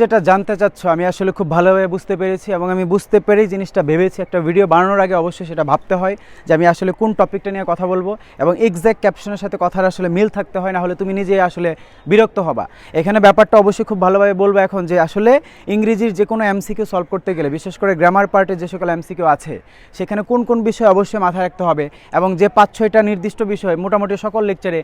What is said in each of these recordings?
যেটা জানতে চাচ্ছ, আমি আসলে খুব ভালোভাবে বুঝতে পেরেছি এবং আমি বুঝতে পেরেই জিনিসটা ভেবেছি। একটা ভিডিও বানানোর আগে অবশ্যই সেটা ভাবতে হয় যে আমি আসলে কোন টপিকটা নিয়ে কথা বলব এবং এক্স্যাক্ট ক্যাপশনের সাথে কথার আসলে মিল থাকতে হয় না হলে তুমি নিজে আসলে বিরক্ত হবা। এখানে ব্যাপারটা অবশ্যই খুব ভালোভাবে বলব এখন যে আসলে ইংরেজির যে কোনো এমসিকিউ সলভ করতে গেলে, বিশেষ করে গ্রামার পার্টের যে সকল এমসিকিউ আছে, সেখানে কোন কোন বিষয় অবশ্যই মাথায় রাখতে হবে এবং যে পাঁচ ছয়টা নির্দিষ্ট বিষয় মোটামুটি সকল লেকচারে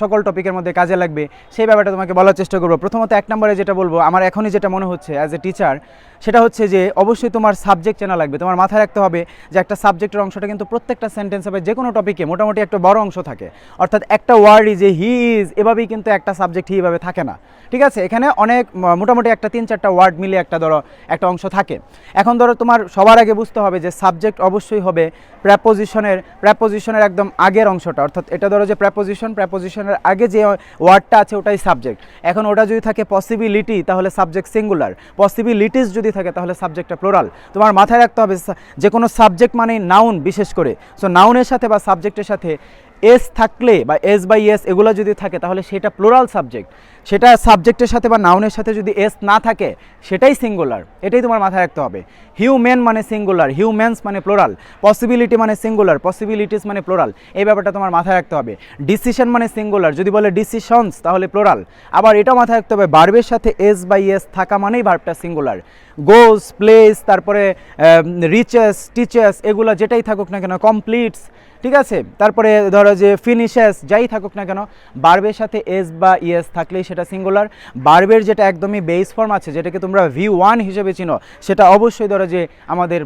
সকল টপিকের মধ্যে কাজে লাগবে, সেই ব্যাপারটা তোমাকে বলার চেষ্টা করব। প্রথমত এক নম্বরে যেটা বলব, আমার এখনই যেটা মনে হচ্ছে অ্যাজ এ টিচার সেটা হচ্ছে যে অবশ্যই তোমার সাবজেক্ট চেনা লাগবে। তোমার মাথায় রাখতে হবে যে একটা সাবজেক্টের অংশটা কিন্তু প্রত্যেকটা সেন্টেন্স হবে যে কোনো টপিকে মোটামুটি একটা বড় অংশ থাকে। অর্থাৎ একটা ওয়ার্ড ওয়ার্ডই যে হি ইজ এভাবেই কিন্তু একটা সাবজেক্ট হি এভাবে থাকে না। ঠিক আছে? এখানে অনেক মোটামুটি একটা তিন চারটা ওয়ার্ড মিলে একটা ধরো, একটা অংশ থাকে। এখন ধরো তোমার সবার আগে বুঝতে হবে যে সাবজেক্ট অবশ্যই হবে প্র্যাপোজিশনের প্র্যাপোজিশনের একদম আগের অংশটা। অর্থাৎ এটা ধরো যে প্র্যাপোজিশন প্র্যাপোজিশনের আগে যে ওয়ার্ডটা আছে ওটাই সাবজেক্ট এখন ওটা যদি থাকে পসিবিলিটি তাহলে সাবজেক্ট সিঙ্গুলার পসিবিলিটিস যদি থাকে তাহলে সাবজেক্টটা প্লোরাল তোমার মাথায় রাখতে হবে যে কোনো সাবজেক্ট মানে নাউন বিশেষ করে। সো নাউনের সাথে বা সাবজেক্টের সাথে এস থাকলে বা এস বাই এস এগুলো যদি থাকে, তাহলে সেটা প্লোরাল সাবজেক্ট সেটা সাবজেক্টের সাথে বা নাউনের সাথে যদি এস না থাকে, সেটাই সিঙ্গুলার এটাই তোমার মাথায় রাখতে হবে। হিউম্যান মানে সিঙ্গুলার হিউম্যানস মানে প্লোরাল পসিবিলিটি মানে সিঙ্গুলার পসিবিলিটিস মানে প্লোরাল এই ব্যাপারটা তোমার মাথায় রাখতে হবে। ডিসিশন মানে সিঙ্গুলার যদি বলে ডিসিশনস তাহলে প্লোরাল আবার এটাও মাথায় রাখতে হবে বার্বের সাথে এস বাই এস থাকা মানেই ভার্বটা সিঙ্গুলার গোস প্লেস তারপরে রিচেস টিচেস এগুলো যেটাই থাকুক না কেন কমপ্লিটস ঠিক আছে? তারপরে ধরো যে ফিনিশেস যাই থাকুক না কেন, বার্বের সাথে এস বা ইএস থাকলেই সেটা সিঙ্গুলার বার্বের যেটা একদমই বেস ফর্ম আছে, যেটাকে তোমরা ভি ওয়ান হিসেবে চিনো, সেটা অবশ্যই ধরো যে আমাদের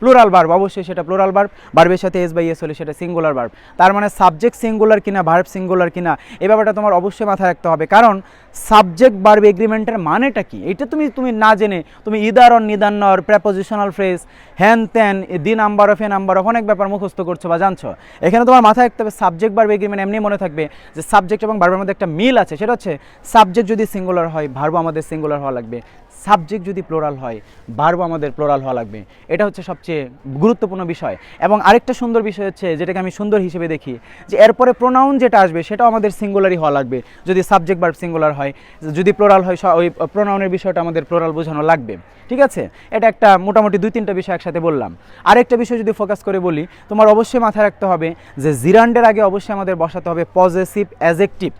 প্লুরাল বার্ব অবশ্যই সেটা প্লুরাল বার্ব বার্বের সাথে এস বা ইএস হলে সেটা সিঙ্গুলার বার্ব তার মানে সাবজেক্ট সিঙ্গুলার কিনা ভার্ব সিঙ্গুলার কিনা, এ ব্যাপারটা তোমার অবশ্যই মাথায় রাখতে হবে। কারণ সাবজেক্ট বার্ব এগ্রিমেন্টের মানেটা কি? এটা তুমি তুমি না জেনে তুমি ইদার অন নিদান্নর প্রেপোজিশনাল ফ্রেজ হ্যান ত্যান the number of a number of অনেক ব্যাপার মুখস্থ করছ বা জানছো। এখানে তোমার মাথায় রাখতে হবে সাবজেক্ট বার্ব এগ্রিমেন্ট এমনি মনে থাকবে যে সাবজেক্ট এবং বার্বের মধ্যে একটা মিল আছে। সেটা হচ্ছে সাবজেক্ট যদি সিঙ্গুলার হয় ভার্ব আমাদের সিঙ্গুলার হওয়া লাগবে। সাবজেক্ট যদি প্লোরাল হয় ভার্ব আমাদের প্লোরাল হওয়া লাগবে। এটা হচ্ছে সবচেয়ে গুরুত্বপূর্ণ বিষয়। এবং আরেকটা সুন্দর বিষয় হচ্ছে, যেটাকে আমি সুন্দর হিসেবে দেখি, যে এরপরে প্রোনাউন যেটা আসবে, সেটাও আমাদের সিঙ্গুলারই হওয়া লাগবে। যদি সাবজেক্ট ভার্ব সিঙ্গুলার হয়, যদি প্লোরাল হয় ওই প্রোনাউনের বিষয়টা আমাদের প্লোরাল বোঝানো লাগবে। ঠিক আছে? এটা একটা মোটামুটি দুই তিনটা বিষয় একসাথে বললাম। আরেকটা বিষয় যদি ফোকাস করে বলি, তোমার অবশ্যই মাথায় রাখতে হবে যে জিরান্ডের আগে অবশ্যই আমাদের বসাতে হবে পজিটিভ অ্যাজেক্টিভ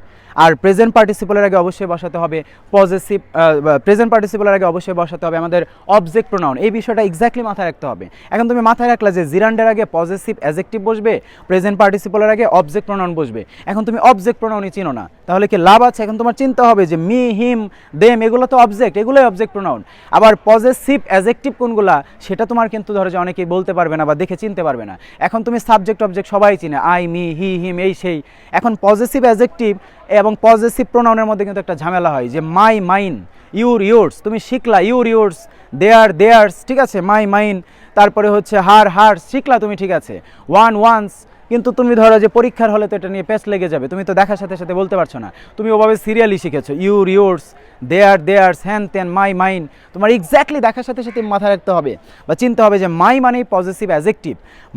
আর প্রেজেন্ট পার্টিসিপলের আগে অবশ্যই বসাতে হবে পজিটিভ প্রেজেন্ট পার্টিসিপলের আগে অবশ্যই বসাতে হবে আমাদের অবজেক্ট প্রোনাউন এই বিষয়টা এক্স্যাক্টলি মাথায় রাখতে হবে। এখন তুমি মাথায় রাখলে যে জিরান্ডের আগে পজিটিভ অ্যাজেক্টিভ বসবে প্রেজেন্ট পার্টিসিপলের আগে অবজেক্ট প্রোনাউন বসবে। এখন তুমি অবজেক্ট প্রোনাউনই চিনো না, তাহলে কি লাভ আছে? এখন তোমার চিন্তা হবে যে মি হিম দেম এগুলো তো অবজেক্ট এগুলোই অবজেক্ট প্রোনাউন আবার পজিটিভ অ্যাজেক্টিভ কোনগুলা, সেটা তোমার কিন্তু ধরো যে অনেকেই বলতে পারবে না বা দেখে চিনতে পারবে না। এখন তুমি সাবজেক্ট অবজেক্ট সবাই চিনে আই মি হি হিম এই, সেই। এখন পজিটিভ অ্যাজেক্টিভ এবং পজিটিভ প্রোনাউনের মধ্যে কিন্তু একটা ঝামেলা হয় যে মাই মাইন ইউর ইউর্স তুমি শিখলা ইউর ইউর্স দেয়ার দেয়ার্স ঠিক আছে? মাই মাইন তারপরে হচ্ছে হার হার, শিখলা, তুমি ঠিক আছে? ওয়ান ওয়ান্স কিন্তু তুমি ধরো যে পরীক্ষার হলে তো এটা নিয়ে পেস লেগে যাবে। তুমি তো দেখার সাথে সাথে বলতে পারছ না। তুমি ওভাবে সিরিয়ালি শিখেছো। ইউর ইউর্স দেয়ার দেয়ার্স হ্যান ত্যান মাই মাইন তোমার এক্স্যাক্টলি দেখার সাথে সাথে মাথায় রাখতে হবে বা চিনতে হবে যে মাই মানেই পজিটিভ অ্যাজেক্টিভ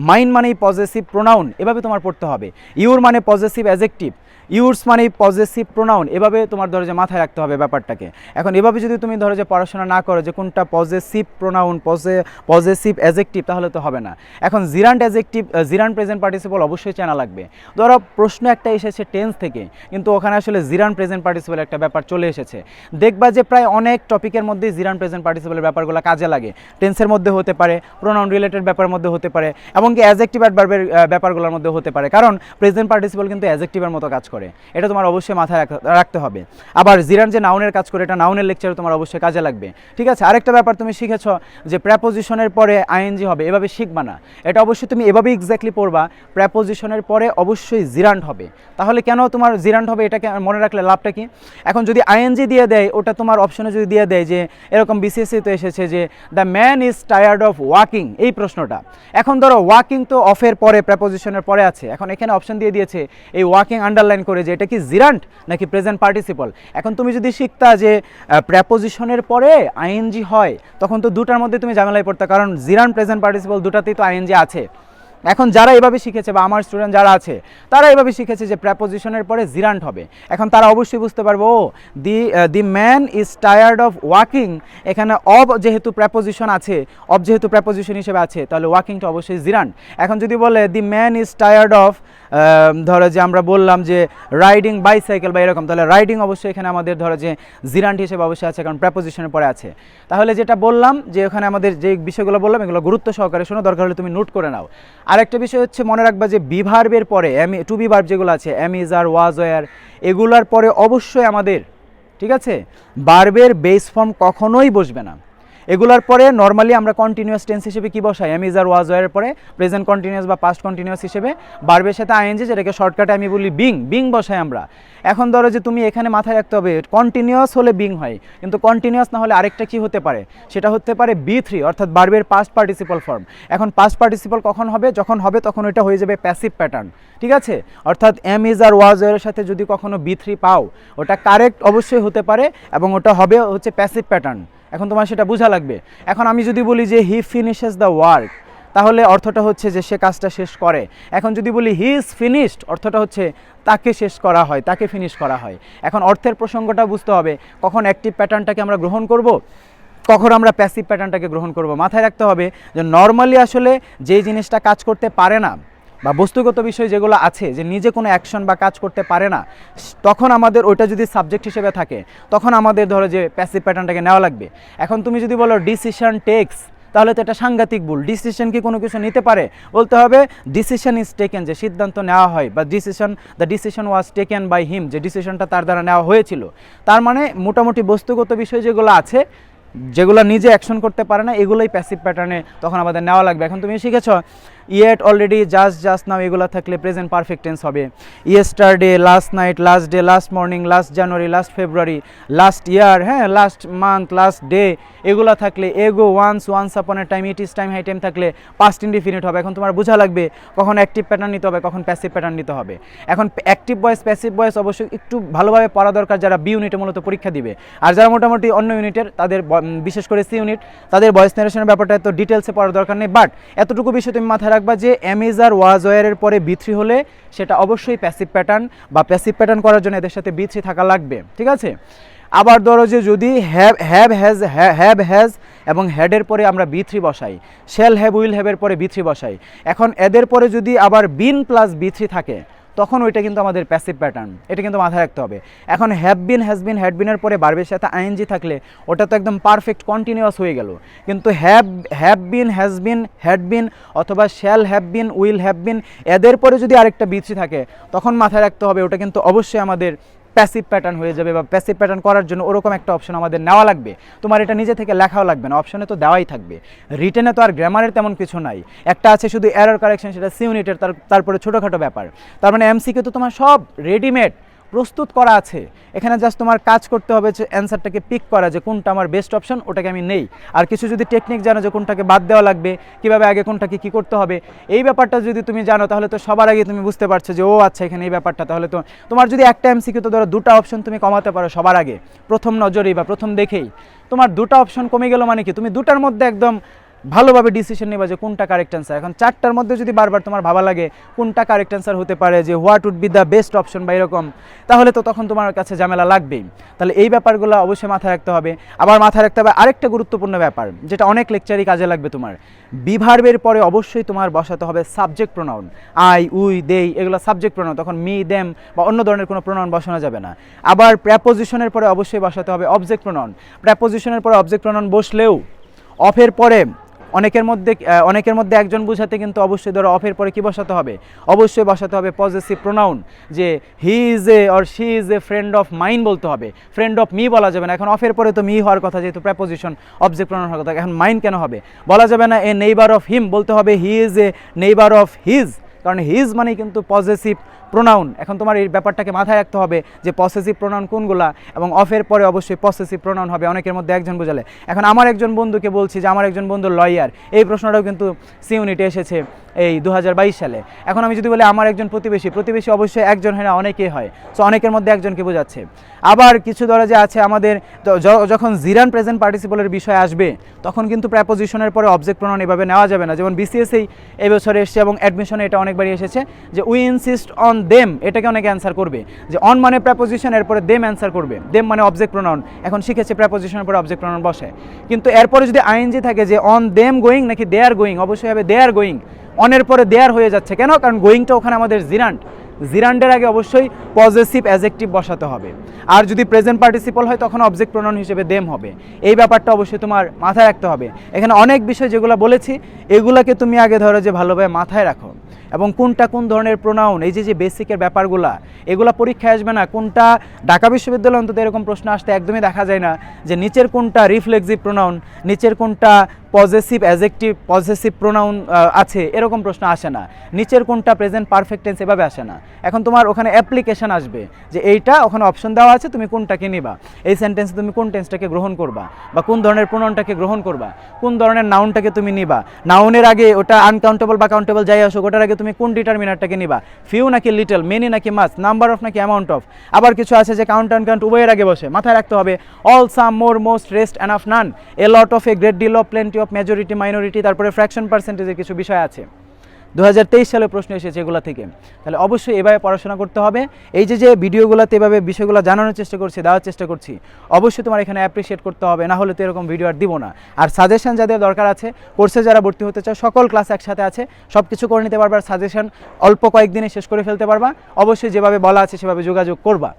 মাইন মানেই পজিটিভ প্রোনাউন এভাবে তোমার পড়তে হবে। ইউর মানে পজিটিভ অ্যাজেক্টিভ ইউর্স মানে পজিটিভ প্রোনাউন এভাবে তোমার ধরো যে মাথায় রাখতে হবে ব্যাপারটাকে। এখন এভাবে যদি তুমি ধরো যে পড়াশোনা না করো যে কোনটা পজিটিভ প্রোনাউন পজে পজিটিভ অ্যাজেক্টিভ তাহলে তো হবে না। এখন gerund adjective gerund present participle অবশ্যই চেনা লাগবে। ধরো, প্রশ্ন একটা এসেছে টেন্স থেকে, কিন্তু ওখানে আসলে জিরান প্রেজেন্ট পার্টিসিপল একটা ব্যাপার চলে এসেছে। দেখবা যে প্রায় অনেক টপিকের মধ্যে জিরান প্রেজেন্ট পার্টিসিপলের ব্যাপারগুলো কাজে লাগে। টেন্সের মধ্যে হতে পারে প্রোনাউন রিলেটেড ব্যাপারের মধ্যে হতে পারে এমনকি অ্যাজেক্টিভ অ্যাডভার্বের ব্যাপারগুলোর মধ্যে হতে পারে। কারণ প্রেজেন্ট পার্টিসিপল কিন্তু অ্যাজেক্টিভের মতো কাজ করে। এটা তোমার অবশ্যই মাথায় রাখতে হবে। আবার জিরান যে নাউনের কাজ করে, এটা নাউনের লেকচারে তোমার অবশ্যই কাজে লাগবে। ঠিক আছে? আরেকটা ব্যাপার তুমি শিখেছো যে প্র্যাপোজিশনের পরে আইএনজি হবে, এভাবে শিখবা না। এটা অবশ্যই তুমি এভাবেই এক্স্যাক্টলি পড়বা। প্র্যাপোজিশনের পরে অবশ্যই জিরান্ট হবে। তাহলে কেন তোমার জিরান্ট হবে? এটাকে মনে রাখলে লাভটা কি? এখন যদি আইএনজি দিয়ে দেয়, ওটা তোমার অপশনে যদি দিয়ে দেয় যে, এরকম বিসিএসসি তো এসেছে যে the man is tired of walking এই প্রশ্নটা। এখন ধরো ওয়াকিং তো অফের পরে প্র্যাপোজিশনের পরে আছে। এখন এখানে অপশন দিয়ে দিয়েছে এই ওয়াকিং আন্ডারলাইন করে যে, এটা কি জিরান্ট নাকি প্রেজেন্ট পার্টিসিপল এখন তুমি যদি শিখতা যে প্র্যাপোজিশনের পরে আইএনজি হয়, তখন তো দুটার মধ্যে তুমি ঝামেলায় পড়তা। কারণ জিরান প্রেজেন্ট পার্টিসিপল দুটাতেই তো আইএনজি আছে। এখন যারা এভাবে শিখেছে বা আমার স্টুডেন্ট যারা আছে, তারা এভাবে শিখেছে যে প্র্যাপোজিশনের পরে জিরান্ট হবে। এখন তারা অবশ্যই বুঝতে পারব, ও, the the man is tired of walking এখানে অব যেহেতু প্র্যাপোজিশন আছে অব যেহেতু প্র্যাপোজিশন হিসেবে আছে, তাহলে ওয়াকিংটা অবশ্যই জিরান্ট এখন যদি বলে, the man is tired of ধরো যে আমরা বললাম যে রাইডিং বাইসাইকেল বা এরকম, তাহলে রাইডিং অবশ্যই এখানে আমাদের ধরো যে জিরান্ট হিসেবে অবশ্যই আছে, কারণ প্র্যাপোজিশনের পরে আছে। তাহলে যেটা বললাম যে ওখানে আমাদের যে বিষয়গুলো বললাম, এগুলো গুরুত্ব সহকারে শোনো, দরকার হলে তুমি নোট করে নাও। আরেকটা বিষয় হচ্ছে মনে রাখবা যে বিভার্বের পরে এম টু বি ভার্ব যেগুলো আছে am is are was were এগুলার পরে অবশ্যই আমাদের, ঠিক আছে? বার্বের বেস ফর্ম কখনোই বসবে না। এগুলার পরে নর্মালি আমরা কন্টিনিউয়াস টেন্স হিসেবে কি বসাই? এম ইজ আর ওয়াজ ওয়ারের পরে প্রেজেন্ট কন্টিনিউয়াস বা পাস্ট কন্টিনিউয়াস হিসেবে বার্বের সাথে আইএনজি যেটাকে শর্টকাটে আমি বলি বিং বিং বসাই আমরা। এখন ধরো যে তুমি এখানে মাথায় রাখতে হবে কন্টিনিউয়াস হলে বিং হয়, কিন্তু কন্টিনিউয়াস না হলে আরেকটা কি হতে পারে? সেটা হতে পারে বি থ্রি অর্থাৎ বার্বের পাস্ট পার্টিসিপাল ফর্ম এখন পাস্ট পার্টিসিপাল কখন হবে? যখন হবে তখন ওইটা হয়ে যাবে প্যাসিভ প্যাটার্ন ঠিক আছে? অর্থাৎ এম ইজ আর ওয়াজ এর সাথে যদি কখনো বি থ্রি পাও, ওটা কারেক্ট অবশ্যই হতে পারে এবং ওটা হবে হচ্ছে প্যাসিভ প্যাটার্ন এখন তোমার সেটা বোঝা লাগবে। এখন আমি যদি বলি যে হি ফিনিশেস দ্য ওয়ার্ক তাহলে অর্থটা হচ্ছে যে সে কাজটা শেষ করে। এখন যদি বলি হি ইজ ফিনিশড অর্থটা হচ্ছে তাকে শেষ করা হয়, তাকে ফিনিশ করা হয়। এখন অর্থের প্রসঙ্গটা বুঝতে হবে, কখন অ্যাক্টিভ প্যাটার্নটাকে আমরা গ্রহণ করব, কখন আমরা প্যাসিভ প্যাটার্নটাকে গ্রহণ করব। মাথায় রাখতে হবে যে নর্মালি আসলে যেই জিনিসটা কাজ করতে পারে না বা বস্তুগত বিষয় যেগুলো আছে, যে নিজে কোনো অ্যাকশন বা কাজ করতে পারে না, তখন আমাদের ওইটা যদি সাবজেক্ট হিসেবে থাকে, তখন আমাদের ধরো যে প্যাসিভ প্যাটার্নটাকে নেওয়া লাগবে। এখন তুমি যদি বলো ডিসিশন টেক্স তাহলে তো এটা সাংঘাতিক ভুল। ডিসিশন কি কোনো কিছু নিতে পারে? বলতে হবে ডিসিশন ইজ টেকেন যে সিদ্ধান্ত নেওয়া হয়, বা decision the decision was taken by him যে ডিসিশনটা তার দ্বারা নেওয়া হয়েছিল। তার মানে মোটামুটি বস্তুগত বিষয় যেগুলো আছে, যেগুলো নিজে অ্যাকশন করতে পারে না, এগুলোই প্যাসিভ প্যাটার্নে তখন আমাদের নেওয়া লাগবে। এখন তুমি শিখেছ yet already just just now, এগুলো থাকলে প্রেজেন্ট পারফেক্ট টেন্স হবে। Yesterday last night last day last morning last January last February last year হ্যাঁ লাস্ট মান্থ লাস্ট ডে এগুলো থাকলে ago once once upon a time it is time high time থাকলে past indefinite হবে। এখন তোমার বোঝা লাগবে, কখন অ্যাক্টিভ প্যাটার্ন নিতে হবে, কখন প্যাসিভ প্যাটার্ন নিতে হবে। এখন অ্যাক্টিভ বয়েস প্যাসিভ বয়েস অবশ্যই একটু ভালোভাবে পড়া দরকার যারা বি ইউনিটে মূলত পরীক্ষা দিবে। আর যারা মোটামুটি অন্য ইউনিটের তাদের বিশেষ করে সি ইউনিট তাদের ভয়েস নারেশনের ব্যাপারটা এত ডিটেলসে পড়ার দরকার নেই। বাট এতটুকু বিষয় তুমি মাথায় রাখবা যে আর ওয়াজওয়ারের পরে বি থ্রি হলে সেটা অবশ্যই প্যাসিভ প্যাটার্ন বা প্যাসিভ প্যাটার্ন করার জন্য এদের সাথে বি থ্রি থাকা লাগবে, ঠিক আছে? আবার ধরো যে যদি have have has have has এবং হ্যাডের পরে আমরা বি থ্রি বসাই শেল হ্যাভ উইল হ্যাভের পরে বি থ্রি বসাই, এখন এদের পরে যদি আবার বিন প্লাস বি থ্রি থাকে তখন ওইটা কিন্তু আমাদের প্যাসিভ প্যাটার্ন এটা কিন্তু মাথায় রাখতে হবে। এখন have been has been had বিনের পরে বার্বের সাথে আইএনজি থাকলে ওটা তো একদম পারফেক্ট কন্টিনিউয়াস হয়ে গেল। কিন্তু have have been has been had been অথবা shall have been will have been এদের পরে যদি আরেকটা বিচি থাকে, তখন মাথায় রাখতে হবে, ওটা কিন্তু অবশ্যই আমাদের প্যাসিভ প্যাটার্ন হয়ে যাবে বা প্যাসিভ প্যাটার্ন করার জন্য ওরকম একটা অপশন আমাদের নেওয়া লাগবে। তোমার এটা নিজে থেকে লেখাও লাগবে না অপশনে তো দেওয়াই থাকবে। রিটেনে তো আর গ্রামারের তেমন কিছু নাই। একটা আছে শুধু এরর কারেকশন সেটা সিউনিটের তার, তারপরে ছোটোখাটো ব্যাপার। তার মানে এমসিকে তো তোমার সব রেডিমেড প্রস্তুত করা আছে। এখানে জাস্ট তোমার কাজ করতে হবে যে অ্যান্সারটাকে পিক করা যে কোনটা আমার বেস্ট অপশন ওটাকে আমি নেই। আর কিছু যদি টেকনিক জানো যে কোনটাকে বাদ দেওয়া লাগবে, কীভাবে আগে কোনটাকে কি করতে হবে, এই ব্যাপারটা যদি তুমি জানো তাহলে তো সবার আগে তুমি বুঝতে পারছ যে, ও আচ্ছা এখানে এই ব্যাপারটা, তাহলে তো তোমার যদি একটা এমসিকিউ তো ধরো দুটো অপশন তুমি কমাতে পারো সবার আগে, প্রথম নজরেই বা প্রথম দেখেই। তোমার দুটো অপশন কমে গেল মানে কি? তুমি দুটার মধ্যে একদম ভালোভাবে ডিসিশন নেবা যে কোনটা কারেক্ট অ্যান্সার এখন চারটার মধ্যে যদি বারবার তোমার ভাবা লাগে, কোনটা কারেক্ট অ্যান্সার হতে পারে, যে what would be the best option বা এরকম, তাহলে তো তখন তোমার কাছে ঝামেলা লাগবেই। তাহলে এই ব্যাপারগুলো অবশ্যই মাথায় রাখতে হবে। আবার মাথায় রাখতে হবে আরেকটা গুরুত্বপূর্ণ ব্যাপার, যেটা অনেক লেকচারই কাজে লাগবে তোমার। বিভার্বের পরে অবশ্যই তোমার বসাতে হবে subject pronoun I we they এগুলো সাবজেক্ট প্রোনাউন তখন মি দেম বা অন্য ধরনের কোনো প্রোনাউন বসানো যাবে না। আবার প্র্যাপোজিশনের পরে অবশ্যই বসাতে হবে অবজেক্ট প্রোনাউন প্র্যাপোজিশনের পরে অবজেক্ট প্রোনাউন বসলেও অফের পরে অনেকের মধ্যে অনেকের মধ্যে একজন বুঝাতে কিন্তু অবশ্যই ধরো অফের পরে কি বসাতে হবে? অবশ্যই বসাতে হবে পজিটিভ প্রোনাউন যে he is a or she is a friend of mine বলতে হবে। ফ্রেন্ড অফ মি বলা যাবে না। এখন অফের পরে তো মি হওয়ার কথা, যেহেতু প্রেপোজিশন অবজেক্ট প্রোনাউন হওয়ার কথা, এখন মাইন কেন হবে? বলা যাবে না এ নেইবার অফ হিম বলতে হবে he is a neighbour of his কারণ হিজ মানে কিন্তু পজিটিভ প্রোনাউন এখন তোমার এই ব্যাপারটাকে মাথায় রাখতে হবে যে পসেসিভ প্রোনাউন কোনগুলা এবং অফের পরে অবশ্যই পসেসিভ প্রোনাউন হবে। অনেকের মধ্যে একজন বোঝালে। এখন আমার একজন বন্ধুকে বলছি যে, আমার একজন বন্ধু লয়ার এই প্রশ্নটাও কিন্তু সি ইউনিটে এসেছে। এই দু হাজার বাইশ সালে। এখন আমি যদি বলি আমার একজন প্রতিবেশী প্রতিবেশী অবশ্যই একজন হয় না, অনেকেই হয়। সো অনেকের মধ্যে একজনকে বোঝাচ্ছে। আবার কিছু ধরো যে আছে আমাদের যখন জিরান প্রেজেন্ট পার্টিসিপলের বিষয় আসবে, তখন কিন্তু প্র্যাপোজিশনের পরে অবজেক্ট প্রোনাউন এভাবে নেওয়া যাবে না। যেমন বিসিএসএই এই বছরে এসেছে এবং অ্যাডমিশনে এটা অনেকবারই এসেছে যে উই ইনসিস্ট অন দেম এটাকে অনেকে অ্যান্সার করবে। যে অন মানে প্র্যাপোজিশন এরপরে দেম অ্যান্সার করবে। দেম মানে অবজেক্ট প্রোনাউন এখন শিখেছে প্র্যাপোজিশনের পরে অবজেক্ট প্রোনাউন বসে। কিন্তু এরপরে যদি আইএনজি থাকে যে অন দেম গোয়িং নাকি দে আর গোয়িং অবশ্যই হবে দে আর গোয়িং অনের পরে দেয়ার হয়ে যাচ্ছে। কেন? কারণ গোয়িংটা ওখানে আমাদের জিরান্ট জিরান্ডের আগে অবশ্যই পজিটিভ অ্যাজেক্টিভ বসাতে হবে। আর যদি প্রেজেন্ট পার্টিসিপল হয়, তখন অবজেক্ট প্রণয়ন হিসেবে দেম হবে। এই ব্যাপারটা অবশ্যই তোমার মাথায় রাখতে হবে। এখানে অনেক বিষয় যেগুলো বলেছি, এগুলোকে তুমি আগে ধরো যে ভালোভাবে মাথায় রাখো। এবং কোনটা কোন ধরনের প্রোনাউন এই যে যে বেসিকের ব্যাপারগুলা, এগুলা পরীক্ষায় আসবে না। কোনটা ঢাকা বিশ্ববিদ্যালয় অন্তত এরকম প্রশ্ন আসতে একদমই দেখা যায় না যে নিচের কোনটা রিফ্লেক্সিভ প্রোনাউন নিচের কোনটা পজেসিভ অ্যাজেক্টিভ পজেসিভ প্রোনাউন আছে, এরকম প্রশ্ন আসে না। নিচের কোনটা প্রেজেন্ট পারফেক্ট টেন্স এভাবে আসে না। এখন তোমার ওখানে অ্যাপ্লিকেশন আসবে যে এইটা, ওখানে অপশন দেওয়া আছে, তুমি কোনটাকে নিবা। এই সেন্টেন্সে তুমি কোন টেন্সটাকে গ্রহণ করবা বা কোন ধরনের প্রোনাউনটাকে গ্রহণ করবা, কোন ধরনের নাউনটাকে তুমি নিবা। নাউনের আগে ওটা আনকাউন্টেবল বা কাউন্টেবল যাই আসুক, ওটার আগে তুমি কোন ডিটারমিনারটাকে নিবা? ফিউ নাকি লিটল মেনি নাকি মাস নাম্বার অফ নাকি অ্যামাউন্ট অফ আবার কিছু আছে যে কাউন্ট অ্যান্ড কাউন্ট উভয়ের আগে বসে, মাথায় রাখতে হবে all some more most rest and of none a lot of a great deal of plenty of majority minority তারপরে ফ্র্যাকশন পার্সেন্টেজের কিছু বিষয় আছে। দু হাজার তেইশ সালে প্রশ্ন এসেছে এগুলো থেকে। তাহলে অবশ্যই এভাবে পড়াশোনা করতে হবে। এই যে যে ভিডিওগুলোতে এভাবে বিষয়গুলো জানানোর চেষ্টা করছি, দেওয়ার চেষ্টা করছি, অবশ্যই তোমার এখানে অ্যাপ্রিসিয়েট করতে হবে। না হলে তো এরকম ভিডিও আর দিব না। আর সাজেশন যাদের দরকার আছে কোর্সে যারা ভর্তি হতে চায় সকল ক্লাস একসাথে আছে সব কিছু করে নিতে পারবা আর সাজেশন অল্প কয়েকদিনে শেষ করে ফেলতে পারবা। অবশ্যই যেভাবে বলা আছে, সেভাবে যোগাযোগ করবা।